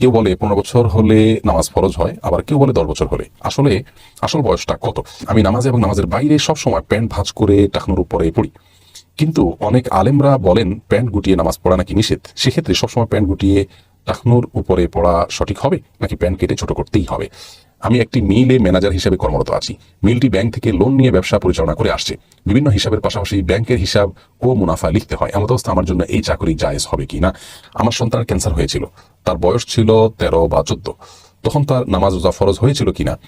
কেউ বলে পনেরো বছর হলে নামাজ ফরজ হয়, আবার কেউ বলে দশ বছর হলে। আসলে আসল বয়সটা কত? আমি নামাজ এবং নামাজের বাইরে সব সময় প্যান্ট ভাঁজ করে টাকনোর উপরে পড়ি। কিন্তু অনেক আলেমরা বলেন, প্যান্ট গুটিয়ে নামাজ পড়া নাকি নিষেধ? সেক্ষেত্রে সবসময় প্যান্ট গুটিয়ে টাকনোর উপরে পড়া সঠিক হবে, নাকি প্যান্ট কেটে ছোট করতেই হবে? আমি একটি মিলে ম্যানেজার হিসেবে কর্মরত আছি। মিলটি ব্যাংক থেকে লোন নিয়ে ব্যবসা পরিচালনা করে আসছে। বিভিন্ন হিসাবের পাশাপাশি ব্যাংকের হিসাব ও মুনাফা লিখতে হয়। এমন অবস্থা আমার জন্য এই চাকরি জায়েজ হবে কি না আমার সন্তানের ক্যান্সার হয়েছিল। তার বয়স ছিল তেরো বা চোদ্দ। তখন তার নামাজ রোজা ফরজ হয়েছিল কিনা?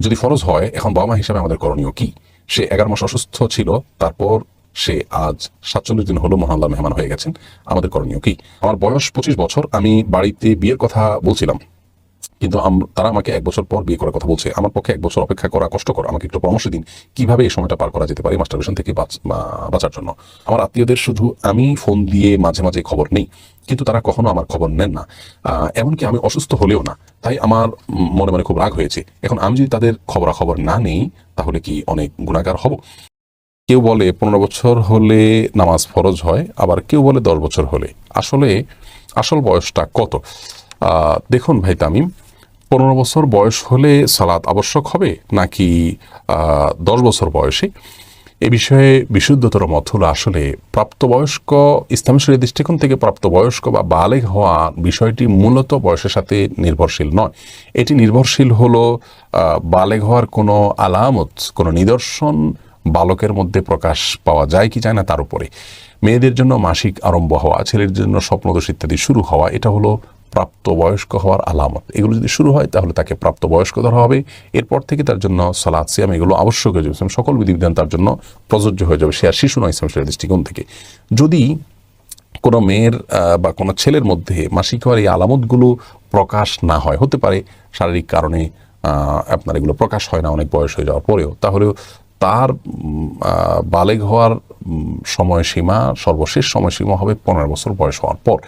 যদি ফরজ হয়, এখন বাবা মা হিসাবে আমাদের করণীয় কি? সে এগারো মাস অসুস্থ ছিল, তারপর সে আজ সাতচল্লিশ দিন হলো মহাল্লা মেহমান হয়ে গেছেন। আমাদের করণীয় কি? আমার বয়স পঁচিশ বছর, আমি বাড়িতে বিয়ের কথা বলছিলাম। কিন্তু তারা আমাকে এক বছর পর বিয়ে করার কথা বলছে। আমার পক্ষে এক বছর অপেক্ষা করা কষ্টকর। আমাকে একটু পরামর্শ দিন, কীভাবে এই সময়টা পার করা যেতে পারে মাস্টারবেশন থেকে বাঁচ- বাঁচার জন্য। আমার আত্মীয়দের শুধু আমি ফোন দিয়ে মাঝে মাঝে খবর নেই, কিন্তু তারা কখনো আমার খবর নেন না। এমনকি আমি অসুস্থ হলেও না। তাই আমার মনে মনে খুব রাগ হয়েছে। এখন আমি যদি তাদের খবরাখবর না নেই, তাহলে কি অনেক গুণাগার হব? কেউ বলে পনেরো বছর হলে নামাজ ফরজ হয়, আবার কেউ বলে দশ বছর হলে। আসলে আসল বয়সটা কত? দেখুন ভাই তামিম পনেরো বছর বয়স হলে সালাত আবশ্যক হবে নাকি দশ বছর বয়সে? এ বিষয়ে বিশুদ্ধতর মত হলো আসলে প্রাপ্তবয়স্ক ইসলামী দৃষ্টিকোণ থেকে প্রাপ্তবয়স্ক বা বালেগ হওয়া বিষয়টি মূলত বয়সের সাথে নির্ভরশীল নয়। এটি নির্ভরশীল হলো বালেগ হওয়ার কোনো আলামত, কোনো নিদর্শন বালকের মধ্যে প্রকাশ পাওয়া যায় কি যায় না তার উপরে। মেয়েদের জন্য মাসিক আরম্ভ হওয়া ছেলের জন্য স্বপ্নদোষ ইত্যাদি শুরু হওয়া, এটা হলো প্রাপ্তবয়স্ক হওয়ার আলামত। এগুলো যদি শুরু হয়, তাহলে তাকে প্রাপ্তবয়স্ক ধরা হবে। এরপর থেকে তার জন্য সালাদ সিয়াম এগুলো আবশ্যক হয়ে যাবে। সকল বিধিবিধান তার জন্য প্রযোজ্য হয়ে যাবে। সে আর শিশু নয় ইসলাম দৃষ্টিকোণ থেকে। যদি কোনো মেয়ের বা কোনো ছেলের মধ্যে মাসিক হওয়ার এই আলামতগুলো প্রকাশ না হয়, হতে পারে শারীরিক কারণে আপনার এগুলো প্রকাশ হয় না, অনেক বয়স হয়ে যাওয়ার পরেও, তাহলেও তার বালেগ হওয়ার সময়সীমা, সর্বশেষ সময়সীমা হবে পনেরো বছর বয়স হওয়ার পর।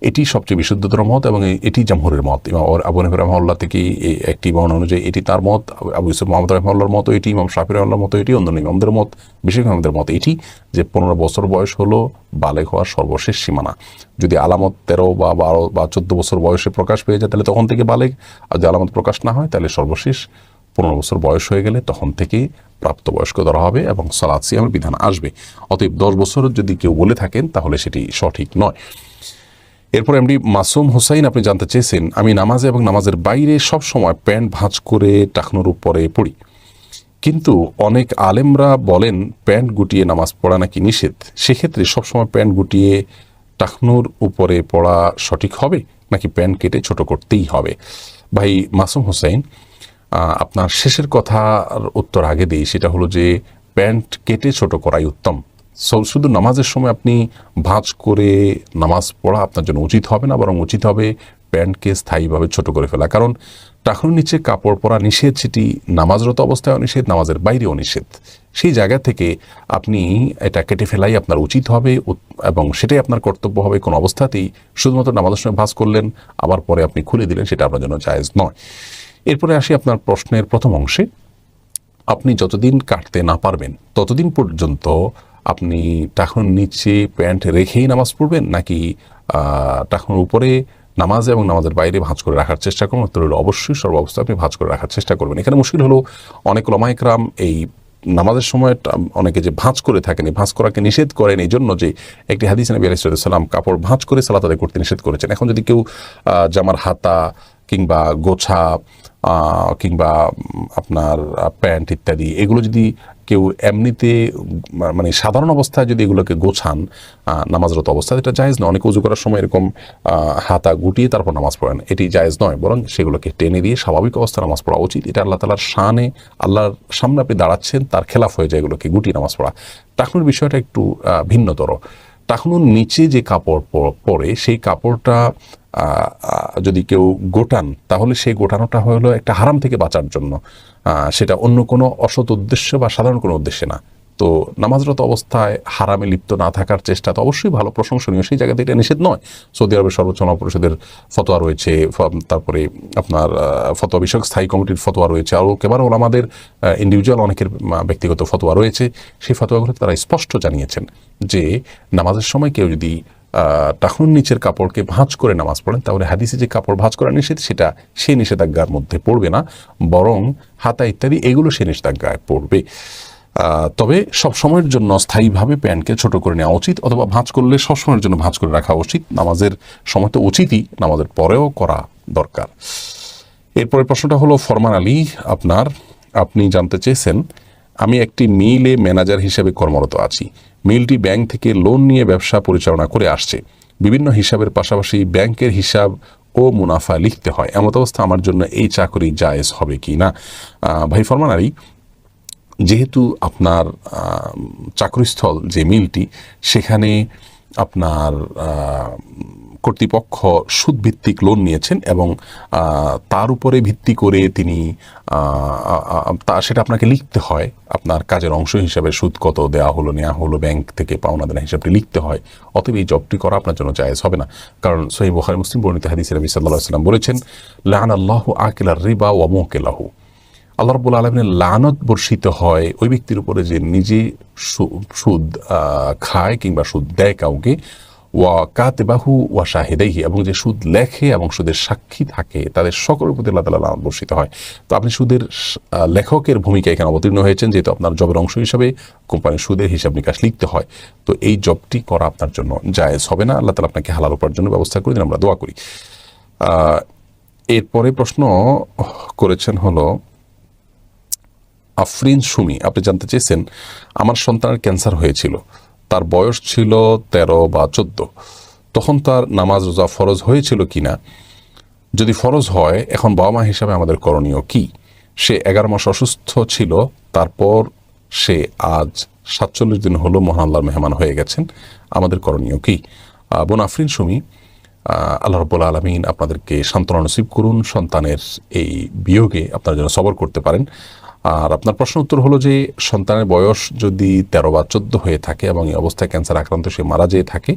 এটি সবচেয়ে বিশুদ্ধতর মত এবং এটি জামহুরের মত। ইমাম আবু- হানিফা রহমাল্লাহ থেকে একটি বর্ণনা অনুযায়ী এটি তার মত। আবু- ইউসুফ মোহাম্মদ রহমাল্লাহর মতো এটি, ইমাম শাফি রহমাল্লাহর মতো এটি অন্য ইমামদের মত, বিশেষ ইমামদের মত এটি যে পনেরো বছর বয়স হলো বালেগ হওয়ার সর্বশেষ সীমানা। যদি আলামত তেরো বা বারো বা চোদ্দ বছর বয়সে প্রকাশ পেয়ে যায়, তাহলে তখন থেকে বালেগ। আর যদি আলামত প্রকাশ না হয়, তাহলে সর্বশেষ পনেরো বছর বয়স হয়ে গেলে তখন থেকে প্রাপ্তবয়স্ক ধরা হবে এবং সালাদ সিয়ামের বিধান আসবে। অতএব দশ বছর যদি কেউ বলে থাকেন তাহলে সেটি সঠিক নয়। এরপর এমডি মাসুম হুসাইন আপনি জানতে চেয়েছেন আমি নামাজে এবং নামাজের বাইরে সব সময় প্যান্ট ভাঁজ করে টাকনোর উপরে পড়ি। কিন্তু অনেক আলেমরা বলেন প্যান্ট গুটিয়ে নামাজ পড়া নাকি নিষেধ? সেক্ষেত্রে সবসময় প্যান্ট গুটিয়ে টাকনোর উপরে পড়া সঠিক হবে নাকি প্যান্ট কেটে ছোট করতেই হবে? ভাই মাসুম আহ, আপনার শেষের কথার উত্তর আগে দিই, সেটা হলো যে প্যান্ট কেটে ছোট করাই উত্তম। শুধু নামাজের সময় আপনি ভাঁজ করে নামাজ পড়া আপনার জন্য উচিত হবে না, বরং উচিত হবে প্যান্টকে স্থায়ীভাবে ছোট করে ফেলা। কারণ টাকনুর নিচে কাপড় পরা নিষেধ, সেটি নামাজরত অবস্থায় নিষেধ নামাজের বাইরেও নিষেধ। সেই জায়গা থেকে আপনি এটা কেটে ফেলাই আপনার উচিত হবে এবং সেটাই আপনার কর্তব্য হবে। কোনো অবস্থাতেই শুধুমাত্র নামাজের সময় ভাঁজ করলেন, আবার পরে আপনি খুলে দিলেন, সেটা আপনার জন্য জায়েজ নয়। এরপরে আসি আপনার প্রশ্নের প্রথম অংশে। আপনি যতদিন কাটতে না পারবেন ততদিন পর্যন্ত আপনি টাকনুর নিচে প্যান্ট রেখেই নামাজ পড়বেন নাকি আহ, টাকনুর উপরে নামাজ এবং নামাজের বাইরে ভাঁজ করে রাখার চেষ্টা উত্তর হলো অবশ্যই সর্বাবস্থা আপনি ভাঁজ করে রাখার চেষ্টা করবেন। এখানে মুশকিল হলো অনেক লমাইকরাম এই নামাজের সময় অনেকে যে ভাঁজ করে থাকেন ভাঁজ করাকে নিষেধ করেন এই জন্য যে একটি হাদিস নবী আলাইসাল্লাম কাপড় ভাঁজ করে সালাত করতে নিষেধ করেছেন। এখন যদি কেউ জামার হাতা কিংবা গোছা কিংবা আপনার প্যান্ট ইত্যাদি, এগুলো যদি কেউ এমনিতে মানে সাধারণ অবস্থায় যদি এগুলোকে গোছান নামাজরত অবস্থায় এটা জায়েজ নয়। অনেক উজু করার সময় এরকম হাতা গুটিয়ে তারপর নামাজ পড়েন। এটি জায়েজ নয়, বরং সেগুলোকে টেনে দিয়ে স্বাভাবিক অবস্থায় নামাজ পড়া উচিত। এটা আল্লাহ তালার শানে, আল্লাহর সামনে আপনি দাঁড়াচ্ছেন, তার খেলাফ হয়ে যায় এগুলোকে গুটিয়ে নামাজ পড়া। টাকনুর বিষয়টা একটু ভিন্নতর। টাকনুর নিচে যে কাপড় পরে সেই কাপড়টা যদি কেউ গোটান, তাহলে সেই গোটানোটা হলো একটা হারাম থেকে বাঁচার জন্য। সেটা অন্য কোনো অসৎ উদ্দেশ্য বা সাধারণ কোনো উদ্দেশ্যে না। তো নামাজরত অবস্থায় হারামে লিপ্ত না থাকার চেষ্টা তো অবশ্যই ভালো প্রশংসনীয়। সেই জায়গাতে এটা নিষেধ নয়। সৌদি আরবের সর্বোচ্চ পরিষদের ফতোয়া রয়েছে তারপরে আপনার ফতোয়া বিষয়ক স্থায়ী কমিটির ফতোয়া রয়েছে। আরও কেবার আমাদের ইন্ডিভিজুয়াল অনেকের ব্যক্তিগত ফতোয়া রয়েছে। সেই ফতোয়াগুলো তারা স্পষ্ট জানিয়েছেন যে নামাজের সময় কেউ যদি আহ, নিচের কাপড়কে ভাঁজ করে নামাজ পড়েন তাহলে হাদিসে যে কাপড় ভাঁজ করা নিষেধ সেটা সে নিষেধাজ্ঞার মধ্যে পড়বে না বরং হাতা ইত্যাদি এগুলো সে নিষেধাজ্ঞায় পড়বে। তবে সব সময়ের জন্য স্থায়ীভাবে প্যান্টকে ছোট করে নেওয়া উচিত অথবা ভাঁজ করলে সব সময়ের জন্য ভাঁজ করে রাখা উচিত। নামাজের সময় তো উচিতই, নামাজের পরেও করা দরকার। এরপরে প্রশ্নটা হলো, ফরমান আলী, আপনার, আপনি জানতে চেয়েছেন, আমি একটি মিলে ম্যানেজার হিসেবে কর্মরত আছি। মিলটি ব্যাংক থেকে লোন নিয়ে ব্যবসা পরিচালনা করে আসছে। বিভিন্ন হিসাবের পাশাপাশি ব্যাংকের হিসাব ও মুনাফা লিখতে হয়। এমত অবস্থা আমার জন্য এই চাকরি জায়েজ হবে কি না ভাই ফরমান আলী যেহেতু আপনার চাকরিস্থল যে মিলটি, সেখানে আপনার কর্তৃপক্ষ সুদভিত্তিক লোন নিয়েছেন এবং তার উপরে ভিত্তি করে তিনি তা সেটা আপনাকে লিখতে হয়। আপনার কাজের অংশ হিসাবে সুদ কত দেওয়া হলো নেওয়া হলো, ব্যাংক থেকে পাওনা দেনা হিসাবটি লিখতে হয়। অতএব এই জবটি করা আপনার জন্য জায়েজ হবে না। কারণ সহি মুসলিম বর্ণিত হাদিস নবী সাল্লাহ সাল্লাম বলেছেন লান আল্লাহ আকিলার রিবা ও মোকেলাহু। আল্লাহ রব্বুল আলমিনের লানত বর্ষিত হয় ওই ব্যক্তির উপরে যে নিজে সুদ খায় কিংবা সুদ দেয় কাউকে, ওয়া কাতেবাহু ওয়া শাহেদাইহি, এবং যে সুদ লেখে এবং সুদের সাক্ষী থাকে, তাদের সকলের প্রতি আল্লাহ তালা লানত বর্ষিত হয়। তো আপনি সুদের লেখকের ভূমিকা এখানে অবতীর্ণ হয়েছেন, যেহেতু আপনার জবের অংশ হিসাবে কোম্পানির সুদের হিসাব নিকাশ লিখতে হয়। তো এই জবটি করা আপনার জন্য জায়েজ হবে না। আল্লাহ তালা আপনাকে হালাল উপার্জনের ব্যবস্থা করে দিন, আমরা দোয়া করি। এরপরে প্রশ্ন করেছেন হলো আফরিন সুমি, আপনি জানতে চেয়েছেন, আমার সন্তানের ক্যান্সার হয়েছিল। তার বয়স ছিল তেরো বা চোদ্দ। তখন তার নামাজ, রোজা ফরজ হয়েছিল কি না যদি ফরজ হয়, এখন বাবা মা হিসাবে আমাদের করণীয় কি? সে এগারো মাস অসুস্থ ছিল, তারপর সে আজ সাতচল্লিশ দিন হলো মহান আল্লাহর মেহমান হয়ে গেছেন। আমাদের করণীয় কি? বোন আফরিন সুমি আল্লাহ রব্বুল আলমিন আপনাদেরকে সান্ত্বনা নসিব করুন। সন্তানের এই বিয়োগে আপনারা যেন সবর করতে পারেন। আর আপনার প্রশ্ন উত্তর হলো যে সন্তানের বয়স যদি তেরো বা চোদ্দ হয়ে থাকে এবং এই অবস্থায় ক্যান্সার আক্রান্ত সে মারা যেয়ে থাকে,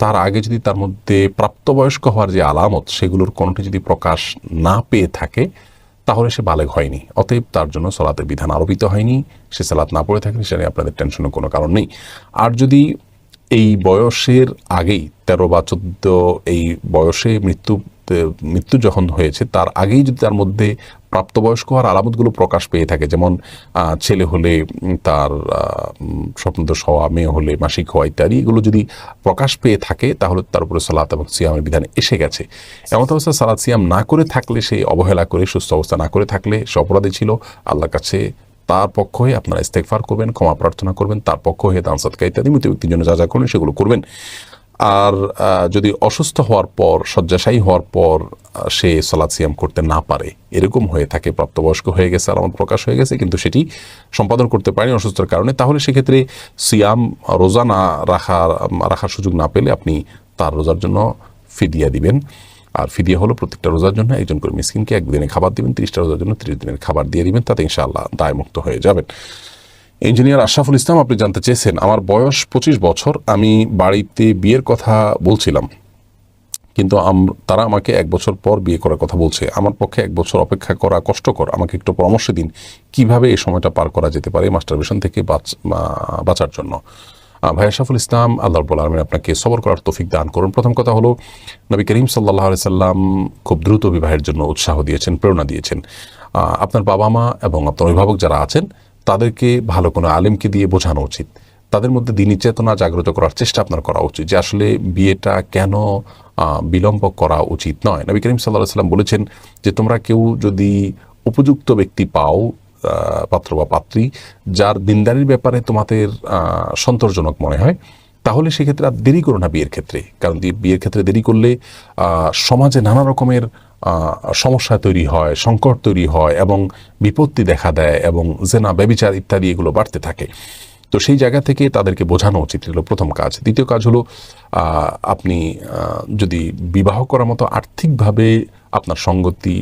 তার আগে যদি তার মধ্যে প্রাপ্তবয়স্ক হওয়ার যে আলামত, সেগুলোর কোনোটি যদি প্রকাশ না পেয়ে থাকে, তাহলে সে বালেগ হয়নি। অতএব তার জন্য সলাতের বিধান আরোপিত হয়নি। সে সালাত না পড়ে থাকে সেটা আপনাদের টেনশনের কোনো কারণ নেই। আর যদি এই বয়সের আগেই তেরো বা চোদ্দ এই বয়সে মৃত্যু মৃত্যু যখন হয়েছে, তার আগেই যদি তার মধ্যে প্রাপ্তবয়স্ক হওয়ার আলামতগুলো প্রকাশ পেয়ে থাকে, যেমন ছেলে হলে তার স্বপ্নদোষ হওয়া, মেয়ে হলে মাসিক হওয়া ইত্যাদি, এগুলো যদি প্রকাশ পেয়ে থাকে, তাহলে তার উপরে সালাত এবং সিয়ামের বিধান এসে গেছে। এমন অবস্থা সালাত, সিয়াম না করে থাকলে সে অবহেলা করে, সুস্থ অবস্থা না করে থাকলে সে অপরাধী ছিল। আল্লাহর কাছে তার পক্ষ হয়ে আপনারা ইস্তেকফার করবেন, ক্ষমা প্রার্থনা করবেন, তার পক্ষ হয়ে দান সৎকা ইত্যাদি, মৃত ব্যক্তির জন্য যা যা করবেন সেগুলো করবেন। আর যদি অসুস্থ হওয়ার পর, শয্যাশায়ী হওয়ার পর সে সালাদ সিয়াম করতে না পারে। এরকম হয়ে থাকে, প্রাপ্তবয়স্ক হয়ে গেছে আর আমার প্রকাশ হয়ে গেছে, কিন্তু সেটি সম্পাদন করতে পারেনি অসুস্থতার কারণে। তাহলে সেক্ষেত্রে সিয়াম রোজা না রাখার রাখার সুযোগ না পেলে আপনি তার রোজার জন্য ফিদিয়া দিবেন। আর ফিদিয়া হলো প্রত্যেকটা রোজার জন্য একজন করে মিসকিনকে একদিনে খাবার দিবেন, তিরিশটা রোজার জন্য তিরিশ দিনের খাবার দিয়ে দিবেন, তাতে ইনশাআল্লাহ দায়মুক্ত হয়ে যাবেন। ইঞ্জিনিয়ার আশরাফুল ইসলাম, আপনি জানতে চেয়েছেন, আমার বয়স পঁচিশ বছর, আমি বাড়িতে বিয়ের কথা বলছিলাম। কিন্তু তারা আমাকে এক বছর পর বিয়ে করার কথা বলছে। আমার পক্ষে এক বছর অপেক্ষা করা কষ্টকর। আমাকে একটু পরামর্শ দিন, কীভাবে এই সময়টা পার করা যেতে পারে মাস্টারবেশন থেকে বাঁচ- বাঁচার জন্য। ভাই আশরাফুল ইসলাম, আল্লাহ রব্বুল আলমিন আপনাকে সবর করার তৌফিক দান করুন। প্রথম কথা হলো, নবী করিম সাল্লাহ সাল্লাম খুব দ্রুত বিবাহের জন্য উৎসাহ দিয়েছেন, প্রেরণা দিয়েছেন। আপনার বাবা মা এবং আপনার অভিভাবক যারা আছেন তাদেরকে ভালো কোনো আলেমকে দিয়ে বোঝানো উচিত। তাদের মধ্যে দিনী চেতনা জাগ্রত করার চেষ্টা আপনার করা উচিত যে আসলে বিয়েটা কেন বিলম্ব করা উচিত নয়। নবী করিম সাল্লাহ সাল্লাম বলেছেন যে তোমরা কেউ যদি উপযুক্ত ব্যক্তি পাও পাত্র বা পাত্রী, যার দিনদারির ব্যাপারে তোমাদের সন্তোষজনক মনে হয় তাহলে সেক্ষেত্রে আর দেরি করো না বিয়ের ক্ষেত্রে। কারণ বিয়ের ক্ষেত্রে দেরি করলে সমাজে নানা রকমের সমস্যা তৈরি হয়, সংকট তৈরি হয় এবং বিপত্তি দেখা দেয় এবং জেনা, ব্যবিচার ইত্যাদি এগুলো বাড়তে থাকে। তো সেই জায়গা থেকে তাদেরকে বোঝানো উচিত হলো প্রথম কাজ। দ্বিতীয় কাজ হলো আপনি যদি বিবাহ করার মতো আর্থিকভাবে আপনার সঙ্গতি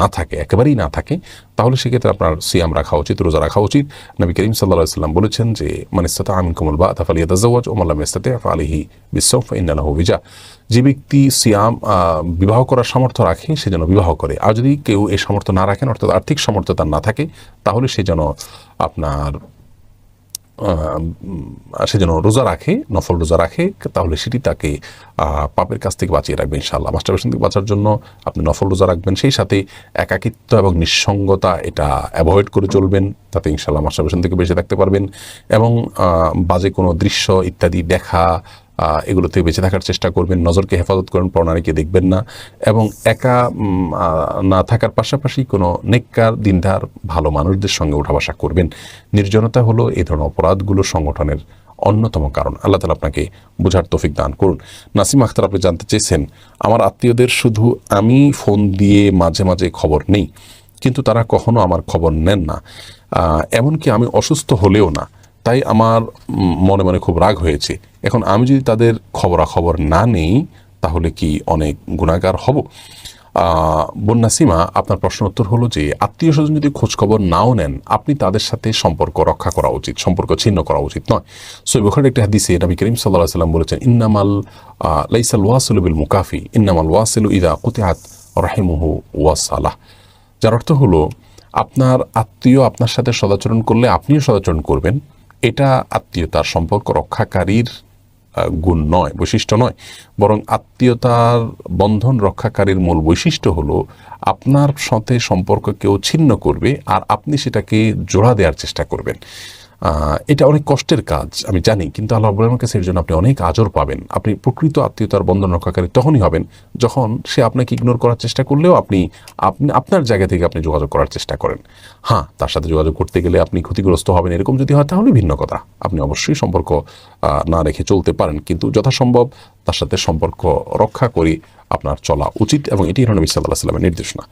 না থাকে, একেবারেই না থাকে, তাহলে সেক্ষেত্রে আপনার সিয়াম রাখা উচিত, রোজা রাখা উচিত। নবী করিম সাল্লাহ সাল্লাম বলেছেন যে মানিস্তাতা আমিন কমল বা তাফালিয়া তাজাওয়াজ ও মাল্লাম ইস্তাতে আলিহি বিশ্বফ ইন্নালাহ বিজা। যে ব্যক্তি সিয়াম বিবাহ করার সামর্থ্য রাখে, সে যেন বিবাহ করে। আর যদি কেউ এই সামর্থ্য না রাখেন, অর্থাৎ আর্থিক সামর্থ্য তার না থাকে, তাহলে সে যেন আপনার সে যেন রোজা রাখে, নফল রোজা রাখে, তাহলে সেটি তাকে পাপের কাছ থেকে বাঁচিয়ে রাখবে ইনশাআল্লাহ। মাস্টারবেশন থেকে বাঁচার জন্য আপনি নফল রোজা রাখবেন, সেই সাথে একাকিত্ব এবং নিঃসঙ্গতা এটা অ্যাভয়েড করে চলবেন, তাতে ইনশাআল্লাহ মাস্টারবেশন থেকে বেঁচে থাকতে পারবেন এবং বাজে কোনো দৃশ্য ইত্যাদি দেখা এগুলো থেকে বেঁচে থাকার চেষ্টা করবেন, নজরকে হেফাজত করেন, প্রণালীকে দেখবেন না, এবং একা না থাকার পাশাপাশি কোনো নেককার, দিনদার, ভালো মানুষদের সঙ্গে উঠা বসা করবেন। নির্জনতা হলো এই ধরনের অপরাধগুলো সংগঠনের অন্যতম কারণ। আল্লাহ তালা আপনাকে বোঝার তৌফিক দান করুন। নাসিম আখতার, আপনি জানতে চেয়েছেন, আমার আত্মীয়দের শুধু আমি ফোন দিয়ে মাঝে মাঝে খবর নেই, কিন্তু তারা কখনো আমার খবর নেন না। এমনকি আমি অসুস্থ হলেও না। তাই আমার মনে মনে খুব রাগ হয়েছে। এখন আমি যদি তাদের খবরাখবর না নেই, তাহলে কি অনেক গুণাগার হব? বন্যা সীমা, আপনার প্রশ্ন উত্তর হলো যে, আত্মীয় স্বজন যদি খোঁজখবর নাও নেন, আপনি তাদের সাথে সম্পর্ক রক্ষা করা উচিত, সম্পর্ক ছিন্ন করা উচিত নয়। সৈবখের একটি হাদিসে নবী করিম সাল্লাহ সাল্লাম বলেছেন, ইন্নামাল লাইসাল ওয়াসিলু বিল মুকাফি, ইন্নামাল ওয়াসিলু ইদা কুতিহাত রাহিমুহু ওয়াসালাহ। যার অর্থ হলো, আপনার আত্মীয় আপনার সাথে সদাচরণ করলে আপনিও সদাচরণ করবেন এটা আত্মীয়তার সম্পর্ক রক্ষাকারীর গুণ নয়, বৈশিষ্ট্য নয়। বরং আত্মীয়তার বন্ধন রক্ষাকারীর মূল বৈশিষ্ট্য হলো আপনার সাথে সম্পর্ক কেউ ছিন্ন করবে আর আপনি সেটাকে জোড়া দেওয়ার চেষ্টা করবেন। এটা অনেক কষ্টের কাজ, আমি জানি, কিন্তু আল্লাহ রব্বুল কাছে এর জন্য আপনি অনেক আজর পাবেন। আপনি প্রকৃত আত্মীয়তার বন্ধন রক্ষাকারী তখনই হবেন যখন সে আপনাকে ইগনোর করার চেষ্টা করলেও আপনি আপনি, আপনার জায়গা থেকে আপনি যোগাযোগ করার চেষ্টা করেন। হ্যাঁ তার সাথে যোগাযোগ করতে গেলে আপনি ক্ষতিগ্রস্ত হবেন, এরকম যদি হয়, তাহলে ভিন্ন কথা। আপনি অবশ্যই সম্পর্ক না রেখে চলতে পারেন, কিন্তু যথাসম্ভব তার সাথে সম্পর্ক রক্ষা করে আপনার চলা উচিত, এবং এটি হল নবী সাল্লাহ সাল্লামের নির্দেশনা।